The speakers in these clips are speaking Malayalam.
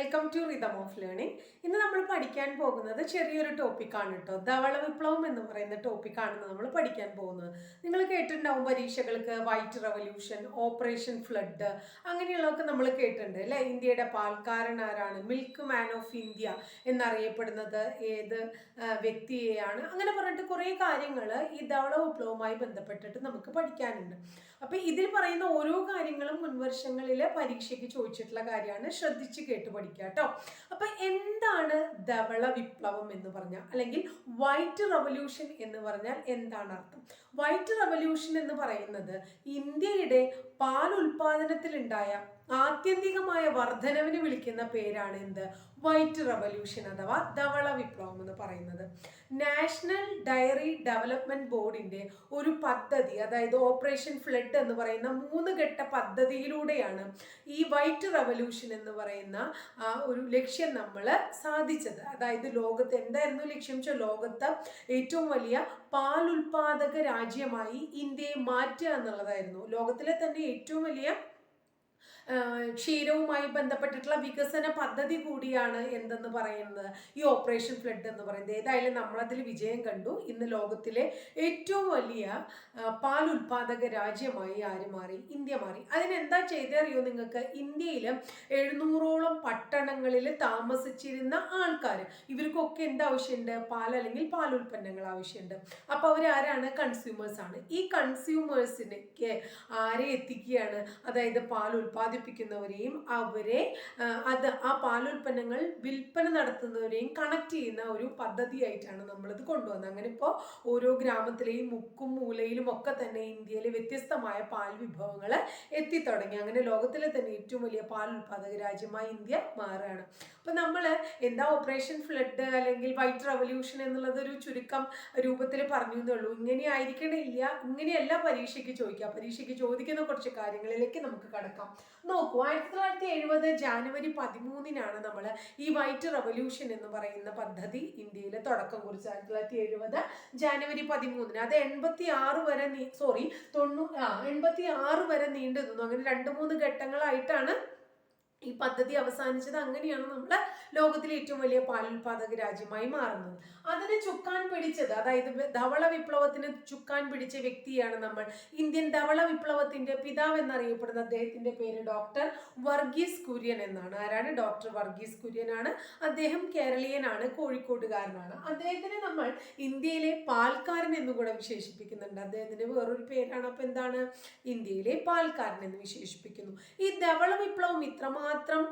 Welcome to rhythm of learning ഇന്ന് നമ്മൾ പഠിക്കാൻ പോകുന്നത് ചെറിയൊരു ടോപ്പിക്കാണ് കേട്ടോ ധവള വിപ്ലവം എന്ന് പറയുന്ന ടോപ്പിക്കാണ് നമ്മൾ പഠിക്കാൻ പോകുന്നത്. നിങ്ങൾ കേട്ടിട്ടുണ്ടാവും പരീക്ഷകൾക്ക് വൈറ്റ് റവല്യൂഷൻ ഓപ്പറേഷൻ ഫ്ലഡ് അങ്ങനെയുള്ളതൊക്കെ നമ്മൾ കേട്ടിട്ടുണ്ട് അല്ലേ? ഇന്ത്യയുടെ പാൽക്കാരൻ ആരാണ് മിൽക്ക് മാൻ ഓഫ് ഇന്ത്യ എന്നറിയപ്പെടുന്നത് ഏത് വ്യക്തിയെയാണ്. അങ്ങനെ പറഞ്ഞിട്ട് കുറേ കാര്യങ്ങൾ ഈ ധവള വിപ്ലവവുമായി ബന്ധപ്പെട്ടിട്ട് നമുക്ക് പഠിക്കാനുണ്ട്. അപ്പൊ ഇതിൽ പറയുന്ന ഓരോ കാര്യങ്ങളും മുൻവർഷങ്ങളിൽ പരീക്ഷയ്ക്ക് ചോദിച്ചിട്ടുള്ള കാര്യമാണ്. ശ്രദ്ധിച്ച് കേട്ട് പഠിക്കുക കേട്ടോ. അപ്പൊ എന്താണ് ധവള വിപ്ലവം എന്ന് പറഞ്ഞാൽ? അല്ലെങ്കിൽ വൈറ്റ് റവല്യൂഷൻ എന്ന് പറഞ്ഞാൽ എന്താണ് അർത്ഥം? വൈറ്റ് റവല്യൂഷൻ എന്ന് പറയുന്നത് ഇന്ത്യയുടെ പാൽ ഉൽപാദനത്തിലുണ്ടായ ആത്യന്തികമായ വർധനവിന് വിളിക്കുന്ന പേരാണ് എന്ത്? വൈറ്റ് റവല്യൂഷൻ അഥവാ ധവള വിപ്ലവം എന്ന് പറയുന്നത്. നാഷണൽ ഡയറി ഡെവലപ്മെന്റ് ബോർഡിന്റെ ഒരു പദ്ധതി അതായത് ഓപ്പറേഷൻ ഫ്ലഡ് എന്ന് പറയുന്ന മൂന്ന് ഘട്ട പദ്ധതിയിലൂടെയാണ് ഈ വൈറ്റ് റവല്യൂഷൻ എന്ന് പറയുന്ന ഒരു ലക്ഷ്യം നമ്മൾ സാധിച്ചത്. അതായത് ലോകത്ത് എന്തായിരുന്നു ലക്ഷ്യം വെച്ചാൽ ലോകത്ത് ഏറ്റവും വലിയ പാൽ ഉൽപാദക രാജ്യമായി ഇന്ത്യയെ മാറ്റുക എന്നുള്ളതായിരുന്നു. ലോകത്തിലെ തന്നെ ഏറ്റവും വലിയ ക്ഷീരവുമായി ബന്ധപ്പെട്ടിട്ടുള്ള വികസന പദ്ധതി കൂടിയാണ് എന്തെന്ന് പറയുന്നത്? ഈ ഓപ്പറേഷൻ ഫ്ലഡ് എന്ന് പറയുന്നത്. ഏതായാലും നമ്മളതിൽ വിജയം കണ്ടു. ഇന്ന് ലോകത്തിലെ ഏറ്റവും വലിയ പാൽ ഉൽപാദക രാജ്യമായി ആര് മാറി? ഇന്ത്യ മാറി. അതിനെന്താ ചെയ്തറിയോ നിങ്ങൾക്ക്? ഇന്ത്യയിൽ എഴുന്നൂറോളം പട്ടണങ്ങളിൽ താമസിച്ചിരുന്ന ആൾക്കാർ ഇവർക്കൊക്കെ എന്ത് ആവശ്യമുണ്ട്? പാൽ അല്ലെങ്കിൽ പാൽ ഉൽപ്പന്നങ്ങൾ ആവശ്യമുണ്ട്. അപ്പോൾ അവരാരാണ്? കൺസ്യൂമേഴ്സാണ്. ഈ കൺസ്യൂമേഴ്സിനൊക്കെ ആരെ എത്തിക്കുകയാണ്? അതായത് പാൽ ഉൽപ്പാദിപ്പിക്കുന്നവരെയും അവരെ അത് ആ പാലുൽപ്പന്നങ്ങൾ വിൽപ്പന നടത്തുന്നവരെയും കണക്ട് ചെയ്യുന്ന ഒരു പദ്ധതിയായിട്ടാണ് നമ്മളിത് കൊണ്ടുവന്നത്. അങ്ങനെ ഇപ്പോൾ ഓരോ ഗ്രാമത്തിലെയും മുക്കും മൂലയിലും ഒക്കെ തന്നെ ഇന്ത്യയിലെ വ്യത്യസ്തമായ പാൽ വിഭവങ്ങൾ എത്തിത്തുടങ്ങി. അങ്ങനെ ലോകത്തിലെ തന്നെ ഏറ്റവും വലിയ പാൽ ഉൽപ്പാദക രാജ്യമായി ഇന്ത്യ മാറുകയാണ് അപ്പം നമ്മൾ എന്താ ഓപ്പറേഷൻ ഫ്ലഡ് അല്ലെങ്കിൽ വൈറ്റ് റവല്യൂഷൻ എന്നുള്ളത് ഒരു ചുരുക്കം രൂപത്തിൽ പറഞ്ഞു എന്നേ ഉള്ളൂ ഇങ്ങനെ ആയിരിക്കണില്ല ഇങ്ങനെയല്ല പരീക്ഷയ്ക്ക് ചോദിക്കുക പരീക്ഷയ്ക്ക് ചോദിക്കുന്ന കുറച്ച് കാര്യങ്ങളിലേക്ക് നമുക്ക് കടക്കാം. നോക്കൂ ആയിരത്തി തൊള്ളായിരത്തി എഴുപത് ജാനുവരി പതിമൂന്നിനാണ് നമ്മൾ ഈ വൈറ്റ് റവല്യൂഷൻ എന്ന് പറയുന്ന പദ്ധതി ഇന്ത്യയിൽ തുടക്കം കുറിച്ചത്. ആയിരത്തി തൊള്ളായിരത്തി എഴുപത് ജാനുവരി പതിമൂന്നിന്. അത് എൺപത്തി ആറ് വരെ സോറി തൊണ്ണൂ ആ എൺപത്തി ആറ് വരെ നീണ്ടു നിന്നു അങ്ങനെ രണ്ട് മൂന്ന് ഘട്ടങ്ങളായിട്ടാണ് ഈ പദ്ധതി അവസാനിച്ചത്. അങ്ങനെയാണ് നമ്മൾ ലോകത്തിലെ ഏറ്റവും വലിയ പാലുൽപാദക രാജ്യമായി മാറുന്നത് അതിനെ ചുക്കാൻ പിടിച്ചത് അതായത് ധവള വിപ്ലവത്തിന് ചുക്കാൻ പിടിച്ച വ്യക്തിയാണ് നമ്മൾ. ഇന്ത്യൻ ധവള വിപ്ലവത്തിന്റെ പിതാവ് എന്നറിയപ്പെടുന്ന അദ്ദേഹത്തിന്റെ പേര് ഡോക്ടർ വർഗീസ് കുര്യൻ എന്നാണ്. ആരാണ്? ഡോക്ടർ വർഗീസ് കുര്യൻ ആണ് അദ്ദേഹം കേരളീയനാണ് കോഴിക്കോട്ടുകാരനാണ് അദ്ദേഹത്തിനെ നമ്മൾ ഇന്ത്യയിലെ പാൽക്കാരൻ എന്നും കൂടെ വിശേഷിപ്പിക്കുന്നുണ്ട്. അദ്ദേഹത്തിന്റെ വേറൊരു പേരാണ് അപ്പൊ എന്താണ്? ഇന്ത്യയിലെ പാൽക്കാരൻ എന്ന് വിശേഷിപ്പിക്കുന്നു. ഈ ധവള വിപ്ലവം ഇത്രമാത്രം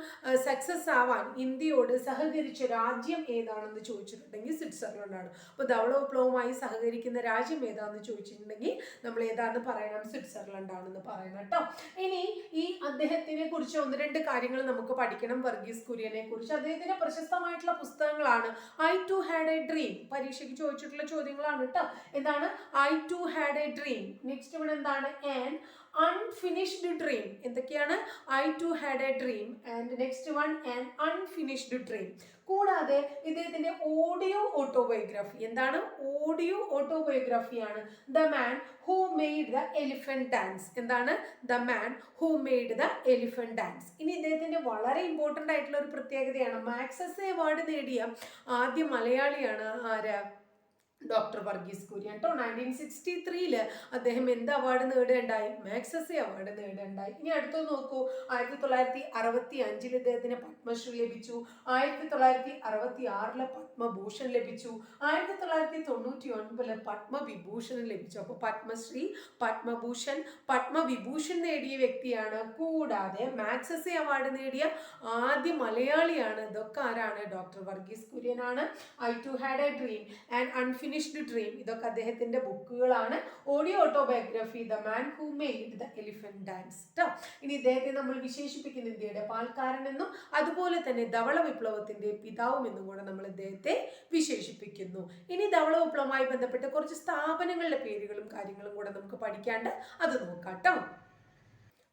സക്സസ് ആവാൻ ഇന്ത്യയോട് സഹകരിച്ച രാജ്യം ഏതാണെന്ന് ചോദിച്ചിട്ടുണ്ടെങ്കിൽ സ്വിറ്റ്സർലൻഡ് ആണ് അപ്പോൾ ധവള വിപ്ലവവുമായി സഹകരിക്കുന്ന രാജ്യം ഏതാണെന്ന് ചോദിച്ചിട്ടുണ്ടെങ്കിൽ നമ്മൾ ഏതാണെന്ന് പറയണം? സ്വിറ്റ്സർലൻഡ് ആണെന്ന് പറയണം കേട്ടോ. ഇനി ഈ അദ്ദേഹത്തിനെ കുറിച്ച് ഒന്ന് രണ്ട് കാര്യങ്ങൾ നമുക്ക് പഠിക്കണം വർഗീസ് കുര്യനെ കുറിച്ച്. അദ്ദേഹത്തിന്റെ പ്രശസ്തമായിട്ടുള്ള പുസ്തകങ്ങളാണ് I too had a dream. പരീക്ഷയ്ക്ക് ചോദിച്ചിട്ടുള്ള ചോദ്യങ്ങളാണ് കേട്ടോ. എന്താണ്? I too had a dream. Next ഇവിടെ എന്താണ്? ആൻഡ് അൺഫിനിഷ്ഡ് ഡ്രീം എന്തൊക്കെയാണ്? I too had a dream and next one and unfinished dream കൂടാതെ ഇദ്ദേഹത്തിന്റെ ഓഡിയോ ഓട്ടോബയോഗ്രാഫി എന്താണ്? Audio ഓട്ടോബയോഗ്രാഫിയാണ് the man who made the elephant dance എന്താണ്? The man who made the elephant dance ഇനി ഇദ്ദേഹത്തിന്റെ വളരെ ഇമ്പോർട്ടന്റ് ആയിട്ടുള്ള ഒരു പ്രത്യേകതയാണ്. മാക്സസ് അവാർഡ് നേടിയ ആദ്യ മലയാളിയാണ് ആര്? ഡോക്ടർ വർഗീസ് കുര്യൻ. കേട്ടോ നയന്റീൻ സിക്സ്റ്റി ത്രീയിൽ അദ്ദേഹം എന്ത് അവാർഡ് നേടുകയുണ്ടായി മാക്സസെ അവാർഡ് നേടുകയുണ്ടായി ഇനി അടുത്തത് നോക്കൂ. ആയിരത്തി തൊള്ളായിരത്തി അറുപത്തി അഞ്ചിൽ ഇദ്ദേഹത്തിന് പത്മശ്രീ ലഭിച്ചു. ആയിരത്തി തൊള്ളായിരത്തി അറുപത്തി ആറിൽ പത്മഭൂഷൺ ലഭിച്ചു. ആയിരത്തി തൊള്ളായിരത്തി തൊണ്ണൂറ്റി ഒൻപതിൽ പത്മവിഭൂഷൺ ലഭിച്ചു. അപ്പോൾ പത്മശ്രീ പത്മഭൂഷൺ പത്മവിഭൂഷൺ നേടിയ വ്യക്തിയാണ്. കൂടാതെ മാക്സസെ അവാർഡ് നേടിയ ആദ്യ മലയാളിയാണ്. ഇതൊക്കെ ആരാണ്? Doctor Varghese കുര്യനാണ്. I too had a dream and unfinished dream ഇതൊക്കെ അദ്ദേഹത്തിന്റെ ബുക്കുകളാണ്. Audio autobiography the man who made the elephant dance കേട്ടോ ഇനി ഇദ്ദേഹത്തെ നമ്മൾ വിശേഷിപ്പിക്കുന്ന ഇന്ത്യയുടെ പാൽക്കാരൻ എന്നും അതുപോലെ തന്നെ ധവള വിപ്ലവത്തിന്റെ പിതാവും എന്നും കൂടെ നമ്മൾ ഇദ്ദേഹത്തെ വിശേഷിപ്പിക്കുന്നു. ഇനി ധവള വിപ്ലവമായി ബന്ധപ്പെട്ട കുറച്ച് സ്ഥാപനങ്ങളുടെ പേരുകളും കാര്യങ്ങളും കൂടെ നമുക്ക് പഠിക്കാണ്ട് അത് നോക്കാം ട്ടോ.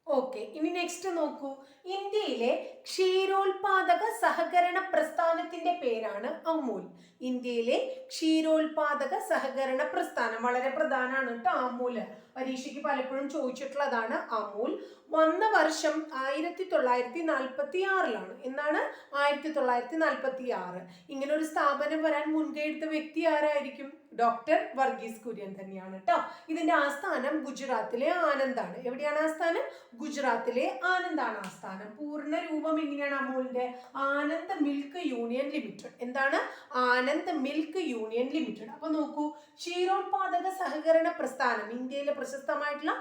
ഓക്കെ ഇനി നെക്സ്റ്റ് നോക്കൂ. ഇന്ത്യയിലെ ക്ഷീരോത്പാദക സഹകരണ പ്രസ്ഥാനത്തിന്റെ പേരാണ് അമൂൽ. ഇന്ത്യയിലെ ക്ഷീരോത്പാദക സഹകരണ പ്രസ്ഥാനം വളരെ പ്രധാനമാണ് കേട്ടോ അമൂൽ. പരീക്ഷയ്ക്ക് പലപ്പോഴും ചോദിച്ചിട്ടുള്ളതാണ് അമൂൽ. വന്ന വർഷം ആയിരത്തി തൊള്ളായിരത്തി നാൽപ്പത്തി ആറിലാണ് എന്നാണ് ആയിരത്തി തൊള്ളായിരത്തി നാൽപ്പത്തി ആറ് ഇങ്ങനെ ഒരു സ്ഥാപനം വരാൻ മുൻകൈ എടുത്ത വ്യക്തി ആരായിരിക്കും? ഡോക്ടർ വർഗീസ് കുര്യൻ തന്നെയാണ് കേട്ടോ ഇതിന്റെ ആസ്ഥാനം ഗുജറാത്തിലെ ആനന്ദാണ്. എവിടെയാണ് ആസ്ഥാനം? ഗുജറാത്തിലെ ആനന്ദാണ് ആസ്ഥാനം. പൂർണ രൂപം എങ്ങനെയാണ് അമൂലിന്റെ? Anand milk union limited. എന്താണ്? Anand milk union limited. അപ്പൊ നോക്കൂ ക്ഷീരോത്പാദക സഹകരണ പ്രസ്ഥാനം ഇന്ത്യയിലെ പ്രശസ്തമായിട്ടുള്ള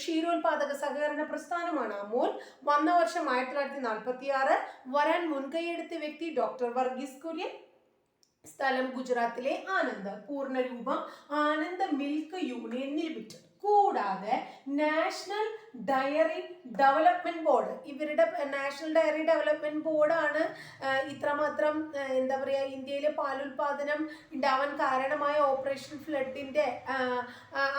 ക്ഷീരോത്പാദക സഹകരണ പ്രസ്ഥാനമാണ്. അമൂൽ വന്ന വർഷം ആയിരത്തി തൊള്ളായിരത്തി നാൽപ്പത്തി ആറ് വരാൻ മുൻകൈയെടുത്ത വ്യക്തി ഡോക്ടർ വർഗീസ് കുര്യൻ. സ്ഥലം ഗുജറാത്തിലെ ആനന്ദ്. പൂർണരൂപം ആനന്ദ് മിൽക്ക് യൂണിയൻ ലിമിറ്റഡ് കൂടാതെ നാഷണൽ ഡയറി ഡെവലപ്മെന്റ് ബോർഡ്. ഇവരുടെ നാഷണൽ ഡയറി ഡെവലപ്മെന്റ് ബോർഡാണ് ഇത്രമാത്രം എന്താ പറയുക ഇന്ത്യയിലെ പാലുൽപാദനം ഉണ്ടാവാൻ കാരണമായ ഓപ്പറേഷൻ ഫ്ലഡിന്റെ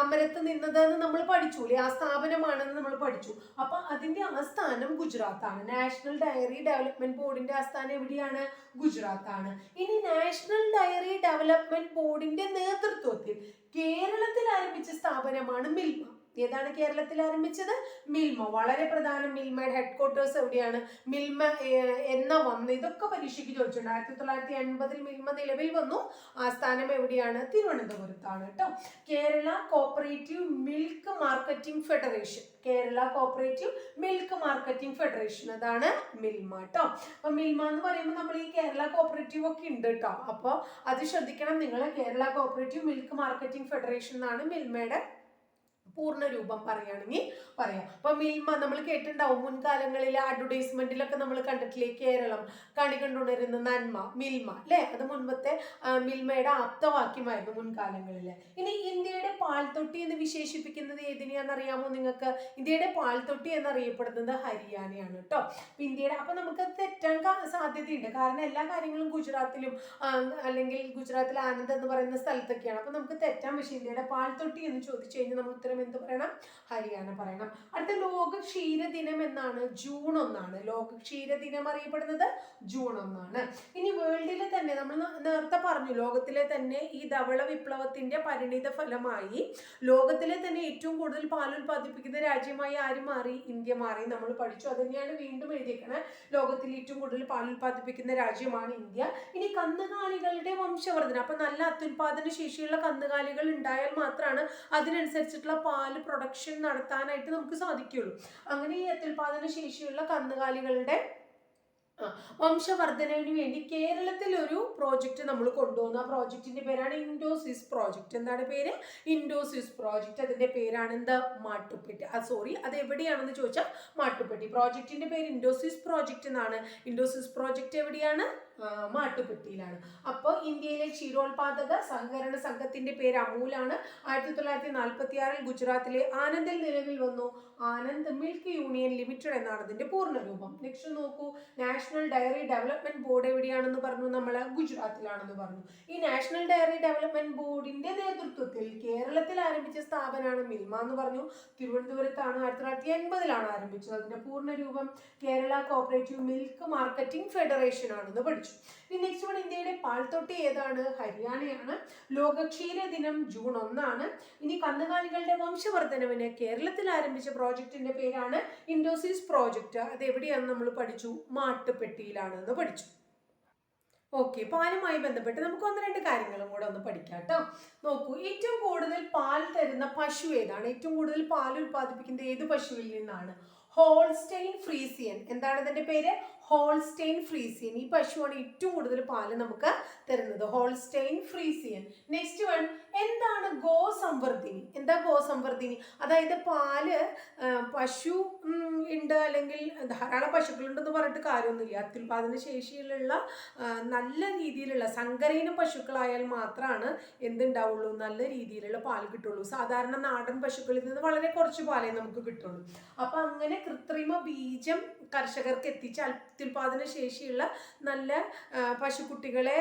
അമരത്ത് നിന്നതെന്ന് നമ്മൾ പഠിച്ചു അല്ലെ? ആ സ്ഥാപനമാണെന്ന് നമ്മൾ പഠിച്ചു. അപ്പൊ അതിന്റെ ആസ്ഥാനം ഗുജറാത്താണ്. നാഷണൽ ഡയറി ഡെവലപ്മെന്റ് ബോർഡിന്റെ ആസ്ഥാനം എവിടെയാണ്? ഗുജറാത്താണ്. ഇനി നാഷണൽ ഡയറി ഡെവലപ്മെന്റ് ബോർഡിന്റെ നേതൃത്വത്തിൽ കേരളത്തിൽ ആരംഭിച്ച സ്ഥാപനമാണ് മിൽമ. ഏതാണ് കേരളത്തിൽ ആരംഭിച്ചത്? മിൽമ. വളരെ പ്രധാനം മിൽമയുടെ ഹെഡ്ക്വാർട്ടേഴ്സ് എവിടെയാണ്? മിൽമ എന്ന വന്ന് ഇതൊക്കെ പരീക്ഷയ്ക്ക് ചോദിച്ചിട്ടുണ്ട്. ആയിരത്തി തൊള്ളായിരത്തി എൺപതിൽ മിൽമ നിലവിൽ വന്നു. ആ സ്ഥാനം എവിടെയാണ്? തിരുവനന്തപുരത്താണ് കേട്ടോ. Kerala cooperative milk marketing federation Kerala cooperative milk marketing federation അതാണ് മിൽമ കേട്ടോ. അപ്പൊ മിൽമ എന്ന് പറയുമ്പോൾ നമ്മൾ ഈ കേരള കോപ്പറേറ്റീവ് ഒക്കെ ഉണ്ട് കേട്ടോ. അപ്പോൾ അത് ശ്രദ്ധിക്കണം. നിങ്ങൾ Kerala cooperative milk marketing federation എന്നാണ് മിൽമയുടെ പൂർണ രൂപം പറയുകയാണെങ്കിൽ പറയാം. അപ്പൊ മിൽമ നമ്മൾ കേട്ടിട്ടുണ്ടാവും മുൻകാലങ്ങളിൽ അഡ്വർടൈസ്മെന്റിലൊക്കെ നമ്മൾ കണ്ടിട്ടില്ലേ? കേരളം കണി കണ്ടുണരുന്ന നന്മ മിൽമ അല്ലെ? അത് മുൻപത്തെ മിൽമയുടെ ആപ്തവാക്യമായിരുന്നു മുൻകാലങ്ങളിൽ ഇനി ഇന്ത്യയുടെ പാൽത്തൊട്ടി എന്ന് വിശേഷിപ്പിക്കുന്നത് ഏതിനെയാണെന്ന് അറിയാമോ നിങ്ങൾക്ക്? ഇന്ത്യയുടെ പാൽത്തൊട്ടി എന്നറിയപ്പെടുന്നത് ഹരിയാനയാണ് കേട്ടോ ഇന്ത്യയുടെ അപ്പൊ നമുക്ക് തെറ്റാൻ സാധ്യതയുണ്ട്. കാരണം എല്ലാ കാര്യങ്ങളും ഗുജറാത്തിലും അല്ലെങ്കിൽ ഗുജറാത്തിലെ ആനന്ദ് എന്ന് പറയുന്ന സ്ഥലത്തൊക്കെയാണ്. അപ്പൊ നമുക്ക് തെറ്റാൻ പക്ഷേ ഇന്ത്യയുടെ പാൽത്തൊട്ടി എന്ന് ചോദിച്ചു കഴിഞ്ഞാൽ നമ്മൾ ഉത്തരം എന്ത് പറയണം? ഹരിയാന പറയണം. അടുത്ത ലോക ക്ഷീര ദിനം എന്നാണ്. ജൂൺ ഒന്നാണ്. ലോക ക്ഷീര ദിനം അറിയപ്പെടുന്നത് ജൂൺ ഒന്നാണ്. ഇനി വേൾഡിലെ തന്നെ നമ്മൾ നേരത്തെ പറഞ്ഞു ലോകത്തിലെ തന്നെ ഈ ധവള വിപ്ലവത്തിന്റെ പരിണിത ഫലമായി ലോകത്തിലെ തന്നെ ഏറ്റവും കൂടുതൽ പാൽ ഉൽപ്പാദിപ്പിക്കുന്ന രാജ്യമായി ആര് മാറി? ഇന്ത്യ മാറി. നമ്മൾ പഠിച്ചു. അത് തന്നെയാണ് വീണ്ടും എഴുതിയേക്കണത് ലോകത്തിൽ ഏറ്റവും കൂടുതൽ പാൽ ഉൽപ്പാദിപ്പിക്കുന്ന രാജ്യമാണ് ഇന്ത്യ. ഇനി കന്നുകാലികളുടെ വംശവർദ്ധന. അപ്പൊ നല്ല അത്യുൽപാദന ശേഷിയുള്ള കന്നുകാലികൾ ഉണ്ടായാൽ മാത്രമാണ് അതിനനുസരിച്ചിട്ടുള്ള പാൽ പ്രൊഡക്ഷൻ നടത്താനായിട്ട് നമുക്ക് സാധിക്കുകയുള്ളൂ അങ്ങനെ ഈ അത്യുൽപാദന ശേഷിയുള്ള കന്നുകാലികളുടെ വംശവർദ്ധനവിന് വേണ്ടി കേരളത്തിൽ ഒരു പ്രോജക്റ്റ് നമ്മൾ കൊണ്ടുവന്നു. ആ പ്രോജക്റ്റിന്റെ പേരാണ് ഇൻഡോസിസ് പ്രോജക്റ്റ് എന്താണ് പേര്? ഇൻഡോസിസ് പ്രോജക്റ്റ് അതിന്റെ പേരാണ് എന്താ? മാട്ടുപ്പെട്ടി. ആ സോറി അത് എവിടെയാണെന്ന് ചോദിച്ചാൽ മാട്ടുപ്പെട്ടി പ്രോജക്റ്റിന്റെ പേര് ഇൻഡോസിസ് പ്രോജക്റ്റ് എന്നാണ്. ഇൻഡോസിസ് പ്രോജക്റ്റ് എവിടെയാണ്? ആ, മാട്ടുപ്പെട്ടിയിലാണ്. അപ്പോൾ ഇന്ത്യയിലെ ക്ഷീരോത്പാദക സഹകരണ സംഘത്തിന്റെ പേര് അമൂലാണ്. ആയിരത്തി തൊള്ളായിരത്തി നാൽപ്പത്തി ആറിൽ ഗുജറാത്തിലെ ആനന്ദിൽ നിലവിൽ വന്നു. ആനന്ദ് മിൽക്ക് യൂണിയൻ ലിമിറ്റഡ് എന്നാണ് അതിന്റെ പൂർണ രൂപം നെക്സ്റ്റ് നോക്കൂ. നാഷണൽ ഡയറി ഡെവലപ്മെന്റ് ബോർഡ് എവിടെയാണെന്ന് പറഞ്ഞു. നമ്മൾ ഗുജറാത്തിലാണെന്ന് പറഞ്ഞു. ഈ നാഷണൽ ഡയറി ഡെവലപ്മെന്റ് ബോർഡിന്റെ നേതൃത്വത്തിൽ കേരളത്തിൽ ആരംഭിച്ച സ്ഥാപനമാണ് മിൽമ എന്ന് പറഞ്ഞു. തിരുവനന്തപുരത്താണ് ആയിരത്തി തൊള്ളായിരത്തി എൺപതിലാണ് ആരംഭിച്ചത്. അതിന്റെ പൂർണ രൂപം Kerala cooperative milk marketing federation ആണെന്ന് പഠിച്ചു. ഇനി നെക്സ്റ്റ് വൺ ഇന്ത്യയുടെ പാൽത്തൊട്ടി ഏതാണ്? ഹരിയാനയാണ്. ലോക ക്ഷീര ദിനം ജൂൺ ഒന്നാണ്. ഇനി കന്നുകാലികളുടെ വംശവർദ്ധനവിന് കേരളത്തിൽ ആരംഭിച്ച പ്രോജക്റ്റിന്റെ പേരാണ് ഇൻഡോസിസ് പ്രോജക്റ്റ് അത് എവിടെയാണ് നമ്മൾ പഠിച്ചു? മാട്ടുപെട്ടിയിലാണെന്ന് പഠിച്ചു. ഓക്കെ പാലുമായി ബന്ധപ്പെട്ട് നമുക്ക് ഒന്ന് രണ്ട് കാര്യങ്ങളും കൂടെ ഒന്ന് പഠിക്കാം കേട്ടോ നോക്കൂ ഏറ്റവും കൂടുതൽ പാൽ തരുന്ന പശു ഏതാണ്? ഏറ്റവും കൂടുതൽ പാൽ ഉൽപ്പാദിപ്പിക്കുന്നത് ഏത് പശുവിൽ നിന്നാണ്? Holstein Friesian. എന്താണ് ഇതിന്റെ പേര്? Holstein Friesian. ഈ പശുവാണ് ഏറ്റവും കൂടുതൽ പാൽ നമുക്ക് തരുന്നത്. ഹോൾസ്റ്റെയിൻ ഫ്രീസിയൻ. നെക്സ്റ്റ് വൺ എന്താണ് ഗോസംവർദ്ധിനി? എന്താ ഗോസംവർദ്ധിനി? അതായത് പാൽ പശു ഉണ്ട് അല്ലെങ്കിൽ ധാരാളം പശുക്കളുണ്ടെന്ന് പറഞ്ഞിട്ട് കാര്യമൊന്നുമില്ല. അത്യുൽപാദന ശേഷിയിലുള്ള നല്ല രീതിയിലുള്ള സങ്കരയിന പശുക്കളായാൽ മാത്രമാണ് എന്തുണ്ടാവുള്ളൂ? നല്ല രീതിയിലുള്ള പാൽ കിട്ടുള്ളൂ. സാധാരണ നാടൻ പശുക്കളിൽ നിന്ന് വളരെ കുറച്ച് പാലേ നമുക്ക് കിട്ടുള്ളൂ. അപ്പം അങ്ങനെ കൃത്രിമ ബീജം കർഷകർക്ക് എത്തിച്ച് അത്യുൽപാദന ശേഷിയുള്ള നല്ല പശുക്കുട്ടികളെ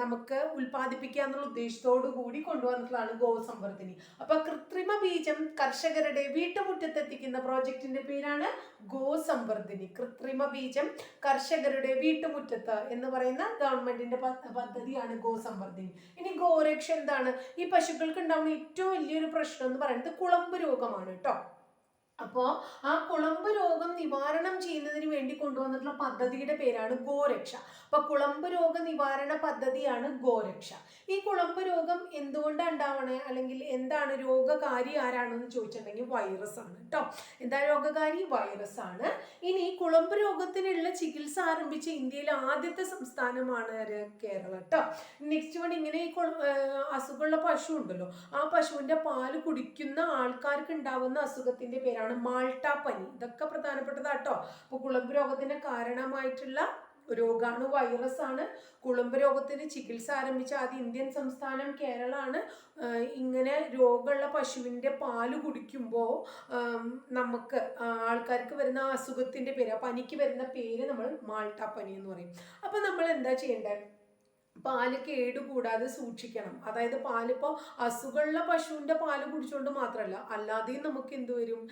നമുക്ക് ഉൽപ്പാദിപ്പിക്കുക എന്നുള്ള ഉദ്ദേശത്തോടു കൂടി കൊണ്ടുവന്നിട്ടുള്ളതാണ് ഗോസംവർദ്ധിനി അപ്പൊ കൃത്രിമ ബീജം കർഷകരുടെ വീട്ടുമുറ്റത്ത് എത്തിക്കുന്ന പ്രോജക്റ്റിന്റെ പേരാണ് ഗോസംവർദ്ധിനി കൃത്രിമ ബീജം കർഷകരുടെ വീട്ടുമുറ്റത്ത് എന്ന് പറയുന്ന ഗവൺമെന്റിന്റെ പദ്ധ- പദ്ധതിയാണ് ഗോസംവർദ്ധിനി ഇനി ഗോരക്ഷ എന്താണ്? ഈ പശുക്കൾക്ക് ഉണ്ടാവുന്ന ഏറ്റവും വലിയൊരു പ്രശ്നം എന്ന് പറയുന്നത് കുളമ്പ് രോഗമാണ് കേട്ടോ. അപ്പോൾ ആ കുളമ്പ് രോഗം നിവാരണം ചെയ്യുന്നതിന് വേണ്ടി കൊണ്ടുവന്നിട്ടുള്ള പദ്ധതിയുടെ പേരാണ് ഗോരക്ഷ. അപ്പൊ കുളമ്പ് രോഗ നിവാരണ പദ്ധതിയാണ് ഗോരക്ഷ. ഈ കുളമ്പ് രോഗം എന്തുകൊണ്ടാണ് ഉണ്ടാവണേ? അല്ലെങ്കിൽ എന്താണ് രോഗകാരി ആരാണെന്ന് ചോദിച്ചിട്ടുണ്ടെങ്കിൽ വൈറസ് ആണ് കേട്ടോ എന്താ രോഗകാരി? വൈറസ് ആണ്. ഇനി കുളമ്പ് രോഗത്തിനുള്ള ചികിത്സ ആരംഭിച്ച ഇന്ത്യയിലെ ആദ്യത്തെ സംസ്ഥാനമാണ്? കേരളം കേട്ടോ നെക്സ്റ്റ് വൺ ഇങ്ങനെ ഈ അസുഖമുള്ള പശു ഉണ്ടല്ലോ. ആ പശുവിന്റെ പാൽ കുടിക്കുന്ന ആൾക്കാർക്ക് ഉണ്ടാവുന്ന അസുഖത്തിന്റെ പേരാണ് മാൾട്ടാ പനി ഇതൊക്കെ പ്രധാനപ്പെട്ടതാട്ടോ അപ്പൊ കുളമ്പ് രോഗത്തിന് കാരണമായിട്ടുള്ള രോഗാണു വൈറസ് ആണ് കുളമ്പ് രോഗത്തിന് ചികിത്സ ആരംഭിച്ച ആദ്യ ഇന്ത്യൻ സംസ്ഥാനം കേരളമാണ് ഇങ്ങനെ രോഗമുള്ള പശുവിന്റെ പാൽ കുടിക്കുമ്പോൾ നമുക്ക് ആൾക്കാർക്ക് വരുന്ന അസുഖത്തിന്റെ പേര് പനിക്ക് വരുന്ന പേര് നമ്മൾ മാൾട്ട പനി എന്ന് പറയും. അപ്പം നമ്മൾ എന്താ ചെയ്യേണ്ടത്? പാൽ കേടുകൂടാതെ സൂക്ഷിക്കണം. അതായത് പാലിപ്പോൾ അസുഖമുള്ള പശുവിന്റെ പാൽ കുടിച്ചുകൊണ്ട് മാത്രമല്ല അല്ലാതെയും നമുക്ക് എന്ത് വരും?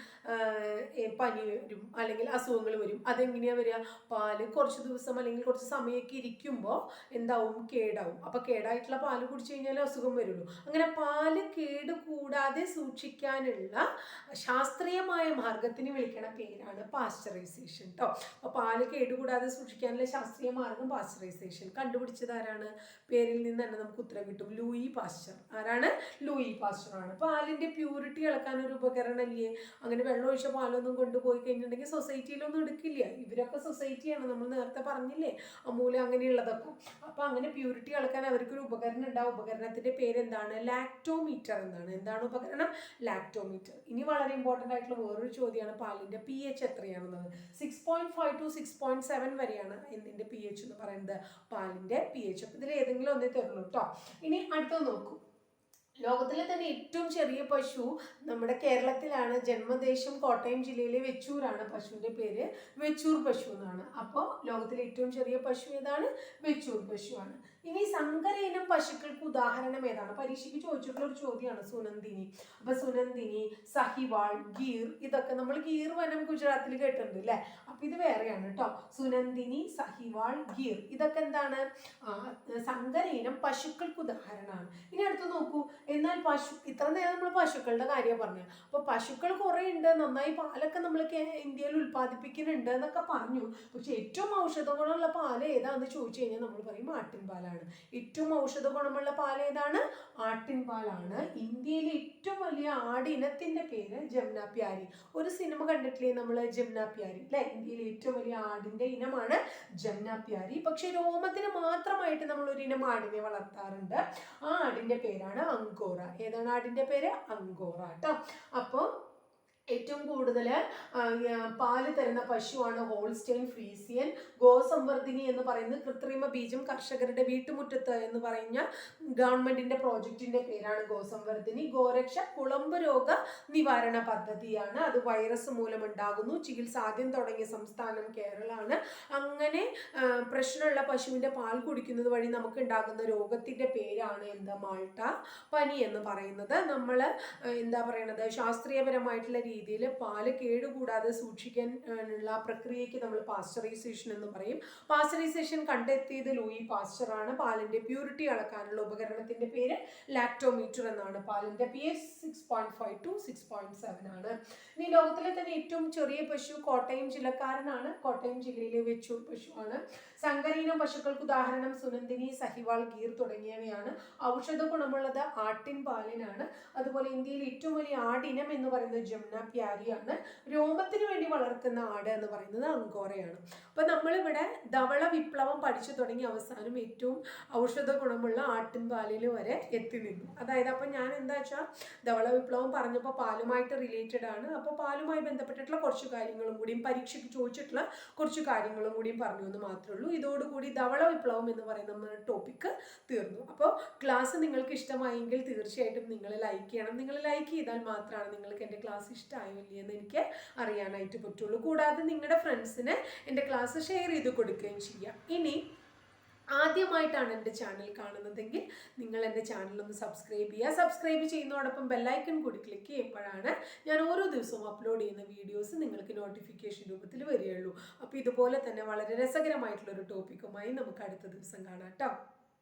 പനി വരും അല്ലെങ്കിൽ അസുഖങ്ങൾ വരും. അതെങ്ങനെയാണ് വരിക പാൽ കുറച്ച് ദിവസം അല്ലെങ്കിൽ കുറച്ച് സമയമൊക്കെ ഇരിക്കുമ്പോൾ എന്താവും? കേടാവും. അപ്പോൾ കേടായിട്ടുള്ള പാൽ കുടിച്ചു കഴിഞ്ഞാൽ അസുഖം വരുള്ളൂ. അങ്ങനെ പാൽ കേട് കൂടാതെ സൂക്ഷിക്കാനുള്ള ശാസ്ത്രീയമായ മാർഗത്തിന് വിളിക്കണ പേരാണ് പാസ്ചറൈസേഷൻ കേട്ടോ അപ്പോൾ പാൽ കേടുകൂടാതെ സൂക്ഷിക്കാനുള്ള ശാസ്ത്രീയ മാർഗം പാസ്ചറൈസേഷൻ. കണ്ടുപിടിച്ചത് ആരാണ്? പേരിൽ നിന്ന് തന്നെ നമുക്ക് ഉത്തരം കിട്ടും. ലൂയി പാസ്ചർ ആരാണ്? ലൂയി പാസ്ചർ ആണ്. പാലിന്റെ പ്യൂരിറ്റി ഇളക്കാൻ ഒരു ഉപകരണം അല്ലേ? അങ്ങനെ വെള്ളം ഒഴിച്ച പാലൊന്നും കൊണ്ടുപോയി കഴിഞ്ഞിട്ടുണ്ടെങ്കിൽ സൊസൈറ്റിയിലൊന്നും എടുക്കില്ല. ഇവരൊക്കെ സൊസൈറ്റിയാണ് നമ്മൾ നേരത്തെ പറഞ്ഞില്ലേ? അമൂല അങ്ങനെയുള്ളതൊക്കെ. അപ്പൊ അങ്ങനെ പ്യൂരിറ്റി അളക്കാൻ അവർക്കൊരു ഉപകരണം ഉണ്ടാവും ഉപകരണത്തിന്റെ പേര് എന്താണ്? ലാക്ടോമീറ്റർ എന്നാണ്. എന്താണ് ഉപകരണം? ലാക്ടോമീറ്റർ ഇനി വളരെ ഇമ്പോർട്ടന്റ് ആയിട്ടുള്ള വേറൊരു ചോദ്യമാണ്. പാലിന്റെ P H എത്രയാണെന്നത്? Six point five to six point seven വരെയാണ് എന്തിന്റെ പി എച്ച് എന്ന് പറയുന്നത്? പാലിന്റെ പി എച്ച് അപ്പൊ ഇതിൽ ഏതെങ്കിലും ഒന്നേ തരുള്ളൂ കേട്ടോ ഇനി അടുത്തത് നോക്കൂ. ലോകത്തിലെ തന്നെ ഏറ്റവും ചെറിയ പശു നമ്മുടെ കേരളത്തിലാണ്. ജന്മദേശം കോട്ടയം ജില്ലയിലെ വെച്ചൂരാണ് പശുവിന്റെ പേര്. വെച്ചൂർ പശു എന്നാണ്. അപ്പോൾ ലോകത്തിലെ ഏറ്റവും ചെറിയ പശു ഏതാണ്? വെച്ചൂർ പശുവാണ്. ഇനി സങ്കര ഇനം പശുക്കൾക്ക് ഉദാഹരണം ഏതാണ്? പരീക്ഷയ്ക്ക് ചോദിച്ചിട്ടുള്ള ഒരു ചോദ്യമാണ് സുനന്ദിനി. അപ്പൊ സുനന്ദിനി സഹിവാൾ ഗീർ ഇതൊക്കെ നമ്മൾ ഗീർ വനം ഗുജറാത്തിൽ കേട്ടിട്ടുണ്ട് അല്ലേ? അപ്പൊ ഇത് വേറെയാണ് കേട്ടോ. സുനന്ദിനി സഹിവാൾ ഗീർ ഇതൊക്കെ എന്താണ്? സങ്കര ഇനം പശുക്കൾക്ക് ഉദാഹരണമാണ്. ഇനി അടുത്ത് നോക്കൂ. എന്നാൽ പശു ഇത്ര നേരം നമ്മൾ പശുക്കളുടെ കാര്യം പറഞ്ഞു അപ്പൊ പശുക്കൾ കുറെ ഉണ്ട് നന്നായി പാലൊക്കെ നമ്മൾ ഇന്ത്യയിൽ ഉത്പാദിപ്പിക്കുന്നുണ്ട് എന്നൊക്കെ പറഞ്ഞു. പക്ഷെ ഏറ്റവും ഔഷധ ഗുണമുള്ള പാൽ ഏതാണെന്ന് ചോദിച്ചു കഴിഞ്ഞാൽ നമ്മൾ പറയും ആട്ടിൻ പാലാണ്. ഏറ്റവും ഔഷധ ഗുണമുള്ള പാൽ ഏതാണ്? ആട്ടിൻ പാലാണ്. ഇന്ത്യയിലെ ഏറ്റവും വലിയ ആടിനത്തിന്റെ പേര് ജമുന പ്യാരി. ഒരു സിനിമ കണ്ടിട്ടില്ലേ നമ്മൾ ജമുന പ്യാരി. അല്ലെ? ഇന്ത്യയിലെ ഏറ്റവും വലിയ ആടിന്റെ ഇനമാണ് ജമുന പ്യാരി. പക്ഷെ രോമത്തിന് മാത്രമായിട്ട് നമ്മൾ ഒരു ഇനം ആടിനെ വളർത്താറുണ്ട്. ആ ആടിന്റെ പേരാണ് അങ്കോറ. ഏതാണ് ആടിന്റെ പേര്? അങ്കോറ കേട്ടോ അപ്പോൾ ഏറ്റവും കൂടുതൽ പാൽ തരുന്ന പശുവാണ് ഹോൾസ്റ്റൈൻ ഫ്രീസിയൻ. ഗോസംവർദ്ധിനി എന്ന് പറയുന്നത് കൃത്രിമ ബീജം കർഷകരുടെ വീട്ടുമുറ്റത്ത് എന്ന് പറയുന്ന ഗവൺമെന്റിന്റെ പ്രോജക്റ്റിന്റെ പേരാണ് ഗോസംവർദ്ധിനി. ഗോരക്ഷ കുളമ്പ് രോഗ നിവാരണ പദ്ധതിയാണ്. അത് വൈറസ് മൂലമുണ്ടാകുന്നു. ചികിത്സ ആദ്യം തുടങ്ങിയ സംസ്ഥാനം കേരളമാണ് അങ്ങനെ പ്രശ്നമുള്ള പശുവിന്റെ പാൽ കുടിക്കുന്നത് വഴി നമുക്ക് ഉണ്ടാകുന്ന രോഗത്തിന്റെ പേരാണ് എന്താ മാൾട്ട പനി എന്ന് പറയുന്നത്. നമ്മൾ എന്താ പറയണത്? ശാസ്ത്രീയപരമായിട്ടുള്ള രീതിയിൽ പാൽ കേടുകൂടാതെ സൂക്ഷിക്കാൻ ഉള്ള പ്രക്രിയയ്ക്ക് നമ്മൾ പാസ്ചറൈസേഷൻ എന്ന് പറയും. പാസ്ചറൈസേഷൻ കണ്ടെത്തിയത് ലൂയി പാസ്ചറാണ്. പാലിന്റെ പ്യൂരിറ്റി അളക്കാനുള്ള ഉപകരണത്തിന്റെ പേര് ലാക്ടോമീറ്റർ എന്നാണ്. പാലിന്റെ P H six point five to six point seven ആണ്. ഇനി ലോകത്തിലെ തന്നെ ഏറ്റവും ചെറിയ പശു കോട്ടയം ജില്ലക്കാരനാണ്. കോട്ടയം ജില്ലയിലെ വെച്ചൂർ പശുവാണ്. സങ്കരീനം പശുക്കൾക്ക് ഉദാഹരണം സുനന്ദിനി സഹിവാൾ ഗീർ തുടങ്ങിയവയാണ്. ഔഷധ ഗുണമുള്ളത് ആട്ടിൻ പാലിനാണ്. അതുപോലെ ഇന്ത്യയിൽ ഏറ്റവും വലിയ ആടിനം എന്ന് പറയുന്നത് ജമുന പ്യാരിയാണ് രോമത്തിന് വേണ്ടി വളർത്തുന്ന ആട് എന്ന് പറയുന്നത് അങ്കോറയാണ്. അപ്പൊ നമ്മളിവിടെ ധവള വിപ്ലവം പഠിച്ചു തുടങ്ങി അവസാനം ഏറ്റവും ഔഷധ ഗുണമുള്ള ആട്ടിൻ പാലിൽ വരെ എത്തി നിന്നു. അതായത് അപ്പൊ ഞാൻ എന്താ വെച്ചാൽ ധവള വിപ്ലവം പറഞ്ഞപ്പോൾ പാലുമായിട്ട് റിലേറ്റഡ് ആണ്. അപ്പോൾ പാലുമായി ബന്ധപ്പെട്ടിട്ടുള്ള കുറച്ച് കാര്യങ്ങളും കൂടിയും പരീക്ഷയ്ക്ക് ചോദിച്ചിട്ടുള്ള കുറച്ച് കാര്യങ്ങളും കൂടിയും പറഞ്ഞു എന്ന് മാത്രമേ ഉള്ളൂ. ഇതോടുകൂടി ധവള വിപ്ലവം എന്ന് പറയുന്ന നമ്മുടെ ടോപ്പിക്ക് തീർന്നു. അപ്പോൾ ക്ലാസ് നിങ്ങൾക്ക് ഇഷ്ടമായെങ്കിൽ തീർച്ചയായിട്ടും നിങ്ങൾ ലൈക്ക് ചെയ്യണം. നിങ്ങൾ ലൈക്ക് ചെയ്താൽ മാത്രമാണ് നിങ്ങൾക്ക് എന്റെ ക്ലാസ് ഇഷ്ടമായോ ഇല്ലയെന്ന് എനിക്ക് അറിയാനായിട്ട് പറ്റുള്ളൂ. കൂടാതെ നിങ്ങളുടെ ഫ്രണ്ട്സിന് എന്റെ ക്ലാസ് ഷെയർ ചെയ്ത് കൊടുക്കുകയും ചെയ്യാം. ഇനി ആദ്യമായിട്ടാണ് എന്റെ ചാനൽ കാണുന്നതെങ്കിൽ നിങ്ങൾ എന്റെ ചാനൽ ഒന്ന് സബ്സ്ക്രൈബ് ചെയ്യുക. സബ്സ്ക്രൈബ് ചെയ്യുന്നതോടൊപ്പം ബെല്ലൈക്കൺ കൂടി ക്ലിക്ക് ചെയ്യുമ്പോഴാണ് ഞാൻ ഓരോ ദിവസവും അപ്ലോഡ് ചെയ്യുന്ന വീഡിയോസ് നിങ്ങൾക്ക് നോട്ടിഫിക്കേഷൻ രൂപത്തിൽ വരികയുള്ളൂ. അപ്പോൾ ഇതുപോലെ തന്നെ വളരെ രസകരമായിട്ടുള്ളൊരു ടോപ്പിക്കുമായി നമുക്ക് അടുത്ത ദിവസം കാണാം കേട്ടോ